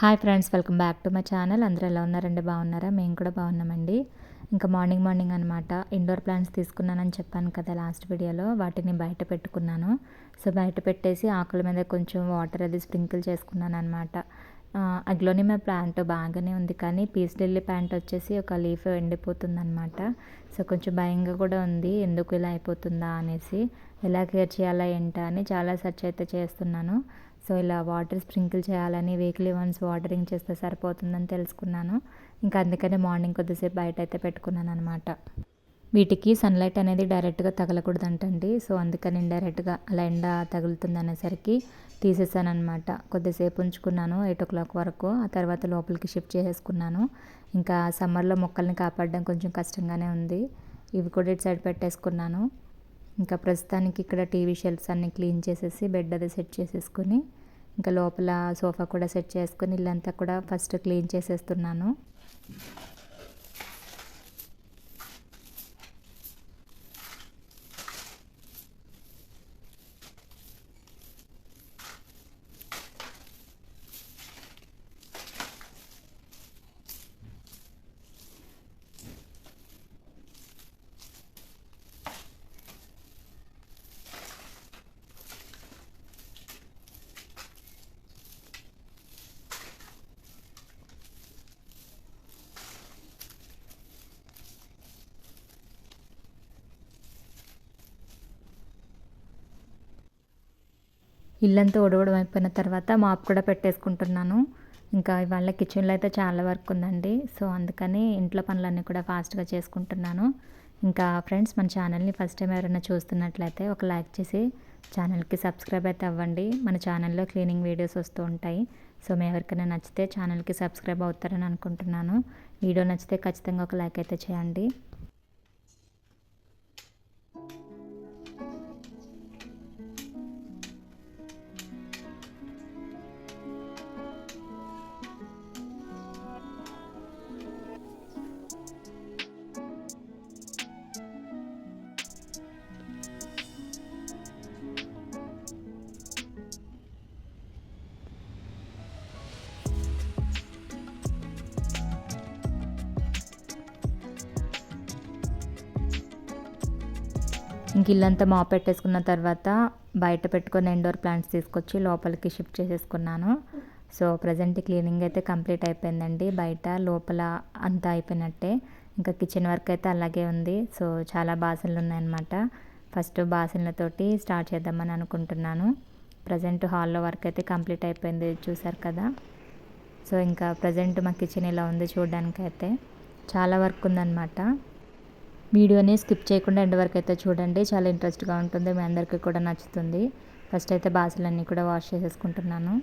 Hi friends welcome back to my channel అందరూ ఎలా ఉన్నారండి బాగున్నారా? మేము కూడా బాగున్నామండి. ఇంకా మార్నింగ్ మార్నింగ్ అనమాట ఇండోర్ ప్లాంట్స్ తీసుకున్నానని చెప్పాను కదా లాస్ట్ వీడియోలో వాటిని బయట పెట్టుకున్నాను. సో బయట పెట్టేసి ఆకుల మీద కొంచెం వాటర్ అది స్ప్రింకిల్ చేసుకున్నాను అనమాట అగ్లోనిమా ప్లాంట్ బాగానే ఉంది కానీ పీస్ లిల్లీ ప్లాంట్ వచ్చేసి ఒక లీఫ్ ఎండిపోతుంది అనమాట సో కొంచెం భయంగా కూడా ఉంది. ఎందుకు ఇలా అయిపోతుందా అనేసి ఎలా కేర్ చేయాలా ఏంటా అని చాలా సెర్చ్ అయితే చేస్తున్నాను. సో ఇలా వాటర్ స్ప్రింకిల్ చేయాలని వీక్లీ వన్స్ వాటరింగ్ చేస్తే సరిపోతుందని తెలుసుకున్నాను. ఇంకా అందుకనే మార్నింగ్ కొద్దిసేపు బయట అయితే పెట్టుకున్నాను అనమాట వీటికి సన్లైట్ అనేది డైరెక్ట్గా తగలకూడదంటండి. సో అందుకని డైరెక్ట్గా అలా ఎండ తగులుతుంది అనేసరికి తీసేసాను అనమాట కొద్దిసేపు ఉంచుకున్నాను ఎయిట్ ఓ క్లాక్ వరకు. ఆ తర్వాత లోపలికి షిఫ్ట్ చేసేసుకున్నాను. ఇంకా సమ్మర్లో మొక్కల్ని కాపాడడం కొంచెం కష్టంగానే ఉంది. ఇవి కూడా ఇటు సైడ్ పెట్టేసుకున్నాను. ఇంకా ప్రస్తుతానికి ఇక్కడ టీవీ షెల్ఫ్స్ అన్నీ క్లీన్ చేసేసి బెడ్ అది సెట్ చేసేసుకొని ఇంకా లోపల సోఫా కూడా సెట్ చేసుకొని ఇల్లంతా కూడా ఫస్ట్ క్లీన్ చేసేస్తున్నాను. ఇల్లంతా ఉడవడం అయిపోయిన తర్వాత మాప్ కూడా పెట్టేసుకుంటున్నాను. ఇంకా ఇవాళ కిచెన్లో అయితే చాలా వర్క్ ఉందండి. సో అందుకని ఇంట్లో పనులన్నీ కూడా ఫాస్ట్గా చేసుకుంటున్నాను. ఇంకా ఫ్రెండ్స్ మన ఛానల్ని ఫస్ట్ టైం ఎవరైనా చూస్తున్నట్లయితే ఒక లైక్ చేసి ఛానల్కి సబ్స్క్రైబ్ అయితే అవ్వండి. మన ఛానల్లో క్లీనింగ్ వీడియోస్ వస్తూ ఉంటాయి. సో మీ ఎవరికైనా నచ్చితే ఛానల్కి సబ్స్క్రైబ్ అవుతారని అనుకుంటున్నాను. వీడియో నచ్చితే ఖచ్చితంగా ఒక లైక్ అయితే చేయండి. ఇంక ఇల్లంతా మా పెట్టేసుకున్న తర్వాత బయట పెట్టుకొని ఇండోర్ ప్లాంట్స్ తీసుకొచ్చి లోపలికి షిఫ్ట్ చేసేసుకున్నాను. సో ప్రజెంట్ క్లీనింగ్ అయితే కంప్లీట్ అయిపోయిందండి. బయట లోపల అంతా అయిపోయినట్టే. ఇంకా కిచెన్ వర్క్ అయితే అలాగే ఉంది. సో చాలా బాసనలు ఉన్నాయన్నమాట. ఫస్ట్ బాసనలతోటి స్టార్ట్ చేద్దామని అనుకుంటున్నాను. ప్రజెంట్ హాల్లో వర్క్ అయితే కంప్లీట్ అయిపోయింది చూసారు కదా. సో ఇంకా ప్రజెంట్ మా కిచెన్ ఇలా ఉంది చూడడానికి అయితే చాలా వర్క్ ఉందన్నమాట. వీడియోని స్కిప్ చేయకుండా ఎండ్ వరకు అయితే చూడండి. చాలా ఇంట్రెస్ట్గా ఉంటుంది. మీ అందరికీ కూడా నచ్చుతుంది. ఫస్ట్ అయితే బాసలన్నీ కూడా వాష్ చేసేసుకుంటున్నాను.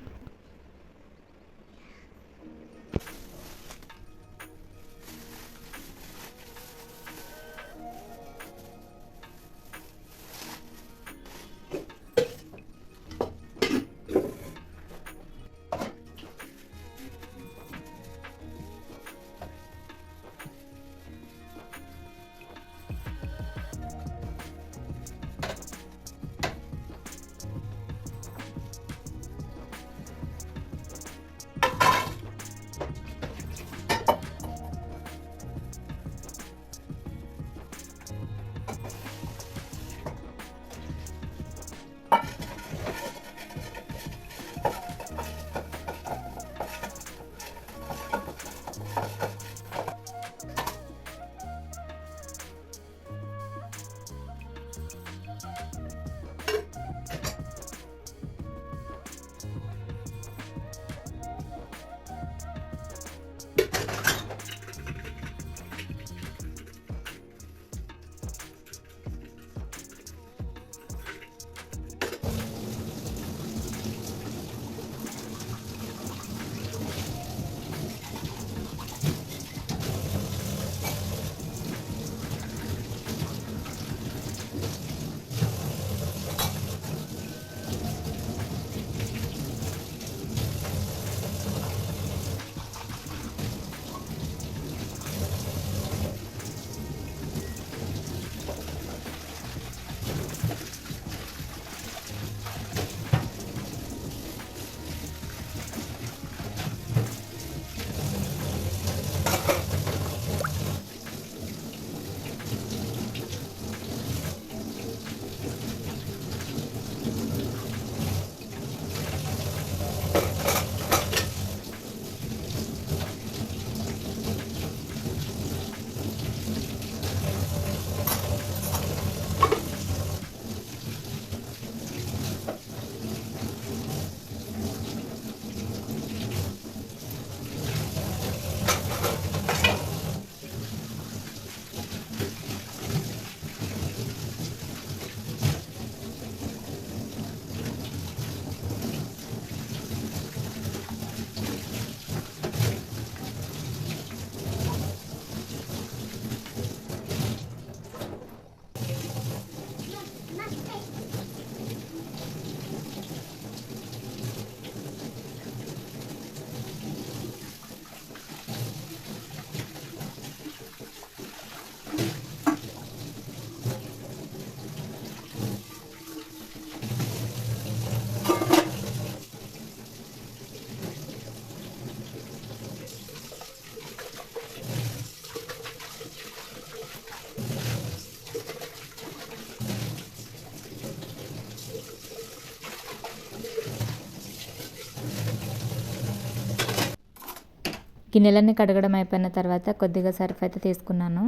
గిన్నెలన్నీ కడగడం అయిపోయిన తర్వాత కొద్దిగా సర్ఫ్ అయితే తీసుకున్నాను.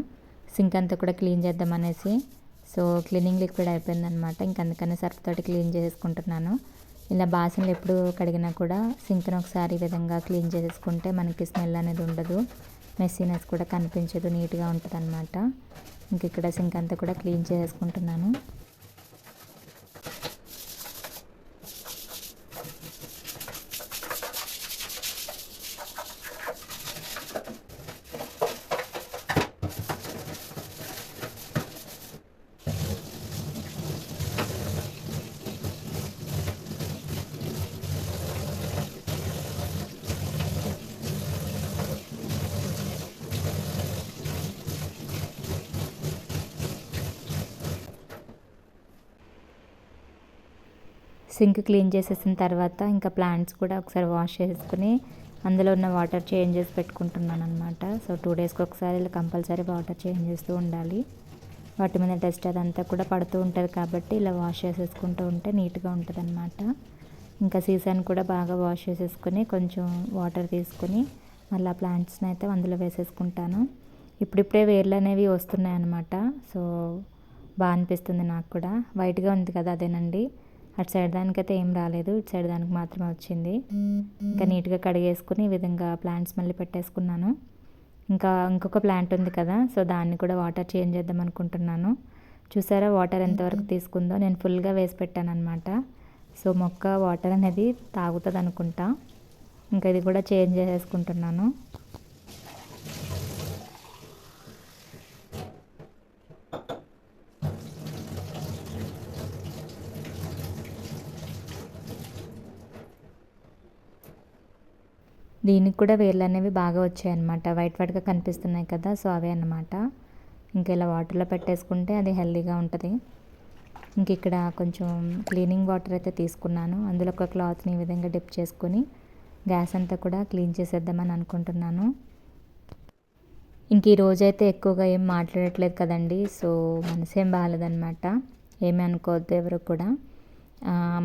సింక్ అంతా కూడా క్లీన్ చేద్దామనేసి సో క్లీనింగ్ లిక్విడ్ అయిపోయిందనమాట ఇంకందుకనే సర్ఫ్ తోటి క్లీన్ చేసుకుంటున్నాను ఇలా బాసనలు ఎప్పుడు కడిగినా కూడా సింక్ని ఒకసారి ఈ విధంగా క్లీన్ చేసుకుంటే మనకి స్మెల్ అనేది ఉండదు. మెస్సీనెస్ కూడా కనిపించదు నీట్గా ఉంటుంది అనమాట ఇంక ఇక్కడ సింక్ అంతా కూడా క్లీన్ చేసుకుంటున్నాను సింక్ క్లీన్ చేసేసిన తర్వాత ఇంకా ప్లాంట్స్ కూడా ఒకసారి వాష్ చేసుకుని అందులో ఉన్న వాటర్ చేంజ్ చేసి పెట్టుకుంటున్నాను అనమాట సో టూ డేస్కి ఒకసారి ఇలా కంపల్సరీ వాటర్ చేంజ్ చేస్తూ ఉండాలి. వాటి మీద డస్ట్ అదంతా కూడా పడుతూ ఉంటుంది కాబట్టి ఇలా వాష్ చేసేసుకుంటూ ఉంటే నీట్గా ఉంటుంది అనమాట ఇంకా సీసాని కూడా బాగా వాష్ చేసేసుకొని కొంచెం వాటర్ తీసుకొని మళ్ళీ ఆ ప్లాంట్స్ని అయితే అందులో వేసేసుకుంటాను. ఇప్పుడిప్పుడే వేర్లు అనేవి వస్తున్నాయి అనమాట సో బాగా అనిపిస్తుంది నాకు కూడా. వైట్గా ఉంది కదా అదేనండి. అటు సైడ్ దానికైతే ఏం రాలేదు ఇటు సైడ్ దానికి మాత్రమే వచ్చింది. ఇంకా నీట్గా కడిగేసుకుని ఈ విధంగా ప్లాంట్స్ మళ్ళీ పెట్టేసుకున్నాను. ఇంకా ఇంకొక ప్లాంట్ ఉంది కదా సో దాన్ని కూడా వాటర్ చేంజ్ చేద్దాం అనుకుంటున్నాను. చూసారా వాటర్ ఎంతవరకు తీసుకుందో? నేను ఫుల్గా వేసి పెట్టాను అనమాట సో మొక్క వాటర్ అనేది తాగుతుంది అనుకుంటా ఇంకా ఇది కూడా చేంజ్ చేసేసుకుంటున్నాను. దీనికి కూడా వేర్లు అనేవి బాగా వచ్చాయి అనమాట వైట్ వైట్గా కనిపిస్తున్నాయి కదా సో అవే అనమాట ఇంక ఇలా వాటర్లో పెట్టేసుకుంటే అది హెల్దీగా ఉంటుంది. ఇంక ఇక్కడ కొంచెం క్లీనింగ్ వాటర్ అయితే తీసుకున్నాను. అందులో ఒక క్లాత్ని ఈ విధంగా డిప్ చేసుకొని గ్యాస్ అంతా కూడా క్లీన్ చేసేద్దామని అనుకుంటున్నాను. ఇంక ఈ రోజైతే ఎక్కువగా ఏం మాట్లాడట్లేదు కదండి సో మనసేం బాగాలేదనమాట ఏమీ అనుకోవద్దు ఎవరు కూడా.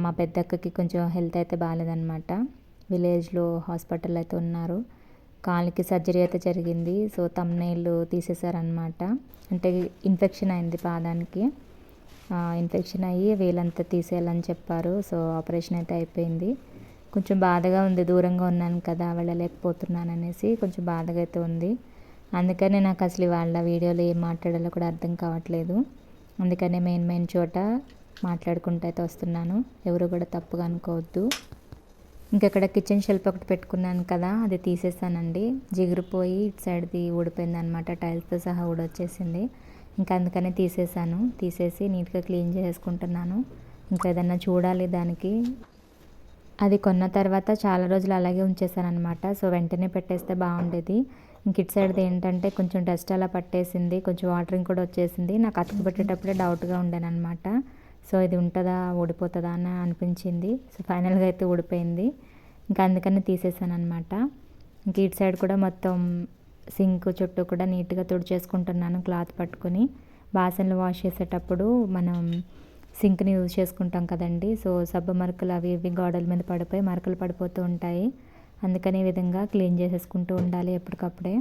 మా పెద్దక్కకి కొంచెం హెల్త్ అయితే బాగాలేదనమాట విలేజ్లో హాస్పిటల్ అయితే ఉన్నారు. కాలికి సర్జరీ అయితే జరిగింది. సో తమ్నేళ్ళు తీసేశారనమాట అంటే ఇన్ఫెక్షన్ అయింది పాదానికి. ఇన్ఫెక్షన్ అయ్యి వేలంతా తీసేయాలని చెప్పారు. సో ఆపరేషన్ అయితే అయిపోయింది. కొంచెం బాధగా ఉంది. దూరంగా ఉన్నాను కదా వెళ్ళలేకపోతున్నాను అనేసి కొంచెం బాధగా అయితే ఉంది. అందుకనే నాకు అసలు వాళ్ళ వీడియోలో ఏం మాట్లాడాలో కూడా అర్థం కావట్లేదు. అందుకనే మెయిన్ మెయిన్ చోట మాట్లాడుకుంటూ అయితే వస్తున్నాను. ఎవరు కూడా తప్పుగా అనుకోవద్దు. ఇంకక్కడ కిచెన్ షెల్ఫ్ ఒకటి పెట్టుకున్నాను కదా అది తీసేసానండి. జిగురుపోయి ఇటు సైడ్ది ఊడిపోయింది అనమాట టైల్స్తో సహా ఊడొచ్చేసింది. ఇంకా అందుకనే తీసేసాను. తీసేసి నీట్గా క్లీన్ చేసుకుంటున్నాను. ఇంకా ఏదన్నా చూడాలి దానికి. అది కొన్న తర్వాత చాలా రోజులు అలాగే ఉంచేసాను అనమాట సో వెంటనే పెట్టేస్తే బాగుండేది. ఇంక ఇటు సైడ్ది ఏంటంటే కొంచెం డస్ట్ అలా పట్టేసింది కొంచెం వాటరింగ్ కూడా వచ్చేసింది. నాకు అతను పెట్టేటప్పుడే డౌట్గా ఉండేనమాట సో ఇది ఉంటుందా ఊడిపోతుందా అని అనిపించింది. సో ఫైనల్గా అయితే ఊడిపోయింది. ఇంకా అందుకని తీసేసాను అనమాట ఇంక ఇటు సైడ్ కూడా మొత్తం సింక్ చుట్టూ కూడా నీట్గా తుడిచేసుకుంటున్నాను క్లాత్ పట్టుకొని. బాసనలు వాష్ చేసేటప్పుడు మనం సింక్ని యూజ్ చేసుకుంటాం కదండి. సో సబ్బు మరకలు అవి ఇవి గోడల మీద పడిపోయి మరకలు పడిపోతూ ఉంటాయి. అందుకని ఈ విధంగా క్లీన్ చేసేసుకుంటూ ఉండాలి ఎప్పటికప్పుడే.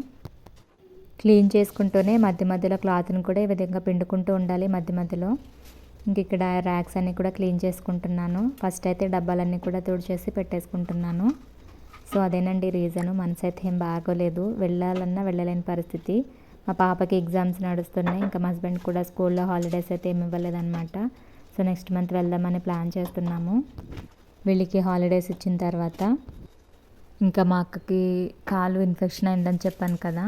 క్లీన్ చేసుకుంటూనే మధ్య మధ్యలో క్లాత్ని కూడా ఈ విధంగా పిండుకుంటూ ఉండాలి మధ్య మధ్యలో. ఇంక ఇక్కడ ర్యాక్స్ అన్నీ కూడా క్లీన్ చేసుకుంటున్నాను. ఫస్ట్ అయితే డబ్బాలన్నీ కూడా తుడిచేసి పెట్టేసుకుంటున్నాను. సో అదేనండి రీజను మనసు అయితే ఏం బాగోలేదు. వెళ్ళాలన్నా వెళ్ళలేని పరిస్థితి. మా పాపకి ఎగ్జామ్స్ నడుస్తున్నాయి. ఇంకా మా హస్బెండ్ కూడా స్కూల్లో హాలిడేస్ అయితే ఏమి ఇవ్వలేదన్నమాట. సో నెక్స్ట్ మంత్ వెళ్దామని ప్లాన్ చేస్తున్నాము. వీళ్ళకి హాలిడేస్ ఇచ్చిన తర్వాత ఇంకా మా అక్కకి కాలు ఇన్ఫెక్షన్ అయిందని చెప్పాను కదా.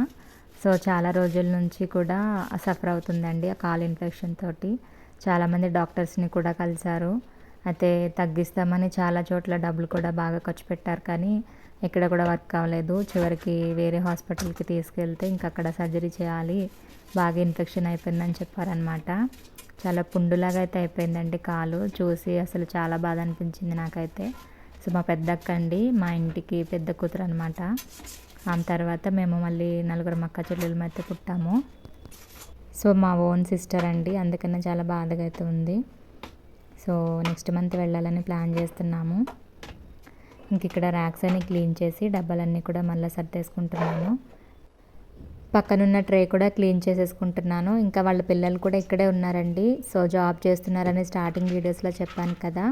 సో చాలా రోజుల నుంచి కూడా సఫర్ అవుతుందండి ఆ కాలు ఇన్ఫెక్షన్ తోటి. చాలామంది డాక్టర్స్ని కూడా కలిశారు. అయితే తగ్గిస్తామని చాలా చోట్ల డబ్బులు కూడా బాగా ఖర్చు పెట్టారు కానీ ఎక్కడ కూడా వర్క్ అవ్వలేదు చివరికి వేరే హాస్పిటల్కి తీసుకెళ్తే ఇంక అక్కడ సర్జరీ చేయాలి. బాగా ఇన్ఫెక్షన్ అయిపోయిందని చెప్పారనమాట చాలా పుండులాగా అయితే అయిపోయిందండి కాలు. చూసి అసలు చాలా బాధ అనిపించింది నాకైతే. సో మా పెద్దక్క అండి మా ఇంటికి పెద్ద కూతురు అనమాట ఆ తర్వాత మేము మళ్ళీ నలుగురు మక్క చెల్లెలు అయితే పుట్టాము. సో మా ఓన్ సిస్టర్ అండి అందుకనే చాలా బాధగా అయితే ఉంది. సో నెక్స్ట్ మంత్ వెళ్ళాలని ప్లాన్ చేస్తున్నాము. ఇంక ఇక్కడ ర్యాక్స్ అన్ని క్లీన్ చేసి డబ్బాలన్నీ కూడా మళ్ళీ సర్దేసుకుంటున్నాను. పక్కనున్న ట్రే కూడా క్లీన్ చేసేసుకుంటున్నాను. ఇంకా వాళ్ళ పిల్లలు కూడా ఇక్కడే ఉన్నారండి. సో జాబ్ చేస్తున్నారని స్టార్టింగ్ వీడియోస్లో చెప్పాను కదా.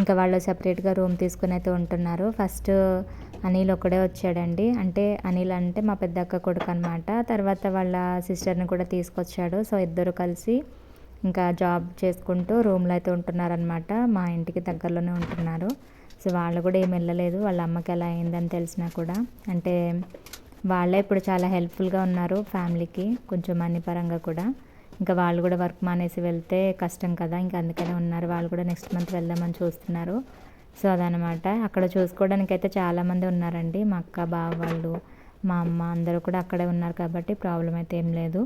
ఇంకా వాళ్ళు సపరేట్గా రూమ్ తీసుకుని అయితే ఉంటున్నారు. ఫస్ట్ అనిల్ ఒకడే వచ్చాడండి. అంటే అనిల్ అంటే మా పెద్ద అక్క కొడుకు అనమాట తర్వాత వాళ్ళ సిస్టర్ని కూడా తీసుకొచ్చాడు. సో ఇద్దరు కలిసి ఇంకా జాబ్ చేసుకుంటూ రూమ్లో అయితే ఉంటున్నారనమాట మా ఇంటికి దగ్గరలోనే ఉంటున్నారు. సో వాళ్ళు కూడా ఏం వెళ్ళలేదు. వాళ్ళ అమ్మకి ఎలా అయిందని తెలిసినా కూడా. అంటే వాళ్ళే ఇప్పుడు చాలా హెల్ప్ఫుల్గా ఉన్నారు ఫ్యామిలీకి కొంచెం మనీ పరంగా కూడా. ఇంకా వాళ్ళు కూడా వర్క్ మానేసి వెళ్తే కష్టం కదా. ఇంకా అందుకనే ఉన్నారు. వాళ్ళు కూడా నెక్స్ట్ మంత్ వెళ్దామని చూస్తున్నారు. సో అదనమాట. అక్కడ చూసుకోవడానికి అయితే చాలామంది ఉన్నారండి. మా అక్క బావ వాళ్ళు మా అమ్మ అందరూ కూడా అక్కడే ఉన్నారు కాబట్టి ప్రాబ్లం అయితే ఏం లేదు.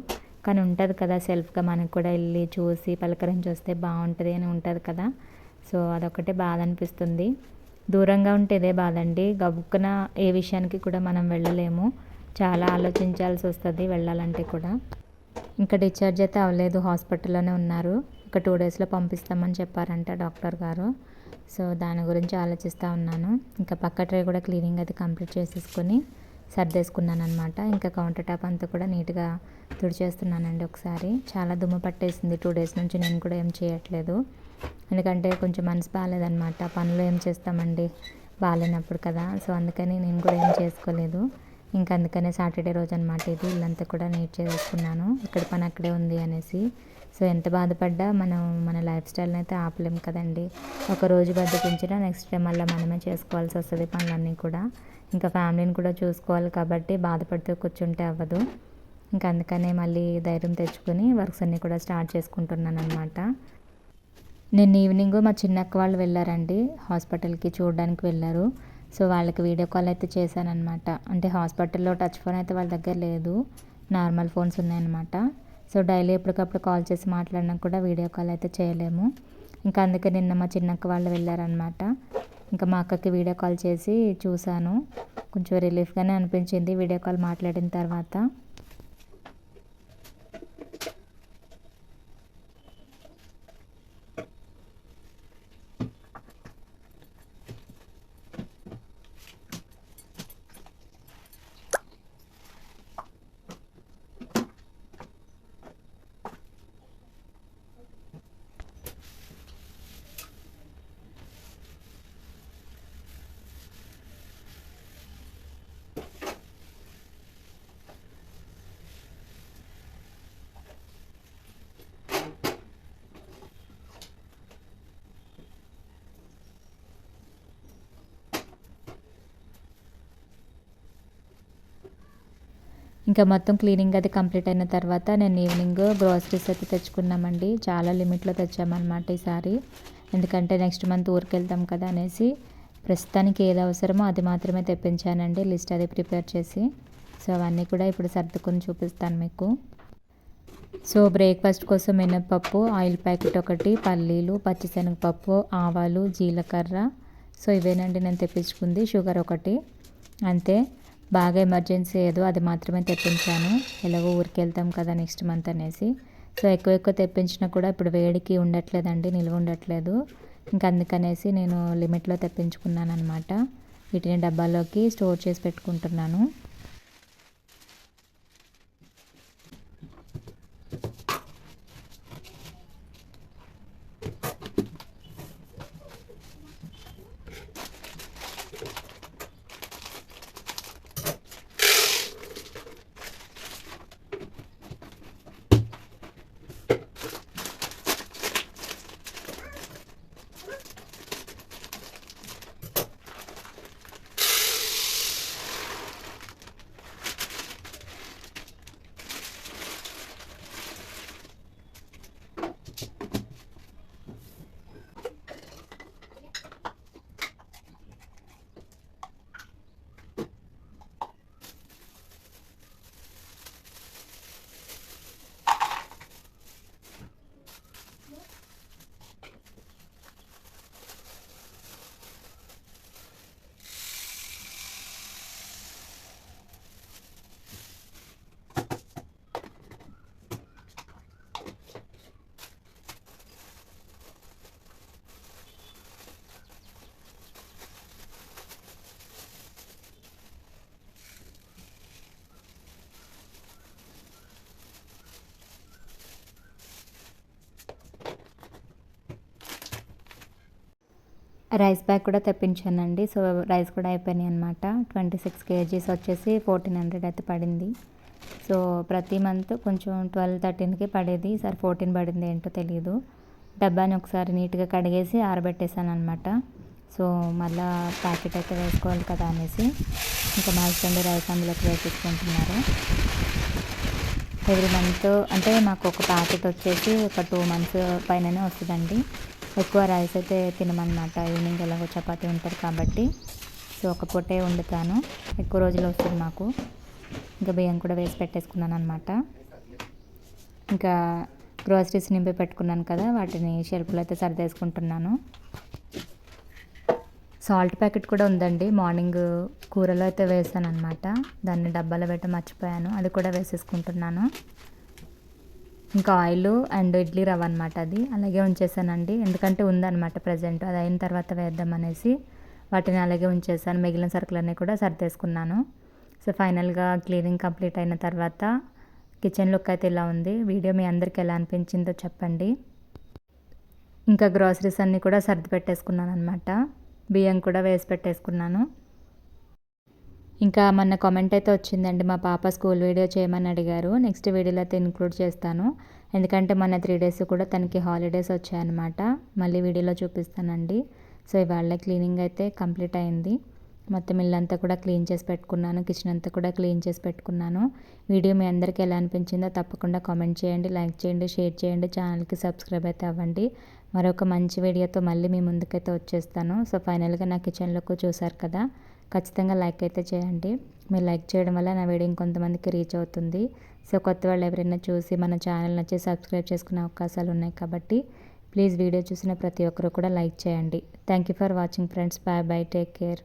కానీ ఉంటుంది కదా సెల్ఫ్గా మనకు కూడా వెళ్ళి చూసి పలకరించి వస్తే బాగుంటుంది అని ఉంటుంది కదా. సో అదొకటే బాధ అనిపిస్తుంది. దూరంగా ఉంటే ఇదే బాధ అండి. గబుక్కున ఏ విషయానికి కూడా మనం వెళ్ళలేము. చాలా ఆలోచించాల్సి వస్తుంది వెళ్ళాలంటే కూడా. ఇంకా డిశ్చార్జ్ అయితే అవ్వలేదు. హాస్పిటల్లోనే ఉన్నారు. ఒక టూ డేస్లో పంపిస్తామని చెప్పారంట డాక్టర్ గారు. సో దాని గురించి ఆలోచిస్తూ ఉన్నాను. ఇంకా పక్క ట్రే కూడా క్లీనింగ్ అయితే కంప్లీట్ చేసేసుకొని సర్దేసుకున్నాను అనమాట ఇంకా కౌంటర్ టాప్ అంతా కూడా నీట్గా తుడిచేస్తున్నానండి ఒకసారి. చాలా దుమ్ము పట్టేసింది టూ డేస్ నుంచి నేను కూడా ఏం చేయట్లేదు. ఎందుకంటే కొంచెం మనసు బాగాలేదనమాట పనులు ఏం చేస్తామండి? బాగాలేనప్పుడు కదా. సో అందుకని నేను కూడా ఏం చేసుకోలేదు. ఇంకా అందుకనే సాటర్డే రోజు అనమాట ఇది. ఇల్లంతా కూడా నీట్ చేసుకున్నాను. ఇక్కడ పని అక్కడే ఉంది అనేసి. సో ఎంత బాధపడ్డా మనం మన లైఫ్ స్టైల్ని అయితే ఆపలేం కదండి. ఒక రోజు బద్దకించినా నెక్స్ట్ డే మళ్ళీ మనమే చేసుకోవాల్సి వస్తుంది పనులన్నీ కూడా. ఇంకా ఫ్యామిలీని కూడా చూసుకోవాలి కాబట్టి బాధపడుతూ కూర్చుంటే అవ్వదు. ఇంకా అందుకనే మళ్ళీ ధైర్యం తెచ్చుకొని వర్క్స్ అన్నీ కూడా స్టార్ట్ చేసుకుంటున్నాను అనమాట నేను ఈవినింగ్ మా చిన్నక్క వాళ్ళు వెళ్ళారండి. హాస్పిటల్కి చూడడానికి వెళ్ళారు. సో వాళ్ళకి వీడియో కాల్ అయితే చేశానమాట అంటే హాస్పిటల్లో టచ్ ఫోన్ అయితే వాళ్ళ దగ్గర లేదు. నార్మల్ ఫోన్స్ ఉన్నాయన్నమాట. సో డైలీ ఎప్పటికప్పుడు కాల్ చేసి మాట్లాడినా కూడా వీడియో కాల్ అయితే చేయలేము. ఇంకా అందుకే నిన్న మా చిన్నక్క వాళ్ళు వెళ్ళారనమాట ఇంకా మా అక్కకి వీడియో కాల్ చేసి చూశాను. కొంచెం రిలీఫ్గానే అనిపించింది వీడియో కాల్ మాట్లాడిన తర్వాత. ఇంకా మొత్తం క్లీనింగ్ అది కంప్లీట్ అయిన తర్వాత నేను ఈవినింగ్ గ్రోసరీస్ అయితే తెచ్చుకున్నామండి. చాలా లిమిట్లో తెచ్చామన్నమాట ఈసారి ఎందుకంటే నెక్స్ట్ మంత్ ఊరికి వెళ్తాం కదా అనేసి ప్రస్తుతానికి ఏది అవసరమో అది మాత్రమే తెప్పించానండి లిస్ట్ అది ప్రిపేర్ చేసి. సో అవన్నీ కూడా ఇప్పుడు సర్దుకొని చూపిస్తాను మీకు. సో బ్రేక్ఫాస్ట్ కోసం మినప్పప్పు ఆయిల్ ప్యాకెట్ ఒకటి పల్లీలు పచ్చిశనగపప్పు ఆవాలు జీలకర్ర. సో ఇవేనండి నేను తెప్పించుకుంది షుగర్ ఒకటి. అంతే. బాగా ఎమర్జెన్సీ ఏదో అది మాత్రమే తెప్పించాను. ఎలాగో ఊరికి వెళ్తాం కదా నెక్స్ట్ మంత్ అనేసి. సో ఎక్కువ ఎక్కువ తెప్పించినా కూడా ఇప్పుడు వేడికి ఉండట్లేదండి నిల్వ ఉండట్లేదు. ఇంకా అందుకనేసి నేను లిమిట్లో తెప్పించుకున్నాను అనమాట వీటిని డబ్బాలోకి స్టోర్ చేసి పెట్టుకుంటున్నాను. రైస్ బ్యాగ్ కూడా తెప్పించానండి. సో రైస్ కూడా అయిపోయినాయి అనమాట ట్వంటీ సిక్స్ కేజీస్ వచ్చేసి ఫోర్టీన్ హండ్రెడ్ అయితే పడింది. సో ప్రతి మంత్ కొంచెం ట్వెల్వ్ థర్టీన్కి పడేది. ఈసారి ఫోర్టీన్ పడింది ఏంటో తెలియదు డబ్బాని ఒకసారి నీట్గా కడిగేసి ఆరబెట్టేసాను అనమాట సో మళ్ళా ప్యాకెట్ అయితే వేసుకోవాలి కదా అనేసి ఇంకా మా హస్బెండ్ రైస్ అందులోకి వేసేసుకుంటున్నారు. ఎవ్రీ మంత్ అంటే మాకు ఒక ప్యాకెట్ వచ్చేసి ఒక టూ మంత్స్ పైననే వస్తుందండి. ఎక్కువ రైస్ అయితే తినమన్నమాట. ఈవినింగ్ ఎలాగో చపాతీ ఉంటుంది కాబట్టి. సో ఒక పొట్టే వండుతాను. ఎక్కువ రోజులు వస్తుంది మాకు. ఇంకా బియ్యం కూడా వేసి పెట్టేసుకున్నాను అనమాట ఇంకా గ్రోసరీస్ నింపి పెట్టుకున్నాను కదా వాటిని షెల్ఫ్లో అయితే సర్దేసుకుంటున్నాను. సాల్ట్ ప్యాకెట్ కూడా ఉందండి. మార్నింగ్ కూరలో అయితే వేసాను అనమాట దాన్ని డబ్బాలో పెట్టి మర్చిపోయాను. అది కూడా వేసేసుకుంటున్నాను. ఇంకా ఆయిల్ అండ్ ఇడ్లీ రవ్వ అనమాట అది. అలాగే ఉంచేసానండి. ఎందుకంటే ఉందన్నమాట ప్రజెంట్ అది అయిన తర్వాత వేద్దాం అనేసి వాటిని అలాగే ఉంచేసాను. మిగిలిన సరుకులన్నీ కూడా సర్దేసుకున్నాను. సో ఫైనల్గా క్లీనింగ్ కంప్లీట్ అయిన తర్వాత కిచెన్ లుక్ అయితే ఇలా ఉంది. వీడియో మీ అందరికి ఎలా అనిపించిందో చెప్పండి. ఇంకా గ్రాసరీస్ అన్నీ కూడా సర్ది పెట్టేసుకున్నాను అనమాట బియ్యం కూడా వేసి పెట్టేసుకున్నాను. ఇంకా మొన్న కామెంట్ అయితే వచ్చిందండి మా పాప స్కూల్ వీడియో చేయమని అడిగారు. నెక్స్ట్ వీడియోలో అయితే ఇంక్లూడ్ చేస్తాను. ఎందుకంటే మొన్న త్రీ డేస్ కూడా తనకి హాలిడేస్ వచ్చాయన్నమాట. మళ్ళీ వీడియోలో చూపిస్తానండి. సో ఇవాళ క్లీనింగ్ అయితే కంప్లీట్ అయింది. మొత్తం ఇల్లంతా కూడా క్లీన్ చేసి పెట్టుకున్నాను. కిచెన్ అంతా కూడా క్లీన్ చేసి పెట్టుకున్నాను. వీడియో మీ అందరికీ ఎలా అనిపించిందో తప్పకుండా కామెంట్ చేయండి లైక్ చేయండి షేర్ చేయండి. ఛానల్కి సబ్స్క్రైబ్ అయితే అవ్వండి. మరొక మంచి వీడియోతో మళ్ళీ మీ ముందుకైతే వచ్చేస్తాను. సో ఫైనల్గా నా కిచెన్లోకి చూసారు కదా. ఖచ్చితంగా లైక్ అయితే చేయండి. మీరు లైక్ చేయడం వల్ల నా వీడియో ఇంకొంతమందికి రీచ్ అవుతుంది. సో కొత్త వాళ్ళు ఎవరైనా చూసి మన ఛానల్ నచ్చి సబ్స్క్రైబ్ చేసుకునే అవకాశాలు ఉన్నాయి కాబట్టి ప్లీజ్ వీడియో చూసిన ప్రతి ఒక్కరు కూడా లైక్ చేయండి. Thank you for watching friends. Bye bye. Take care.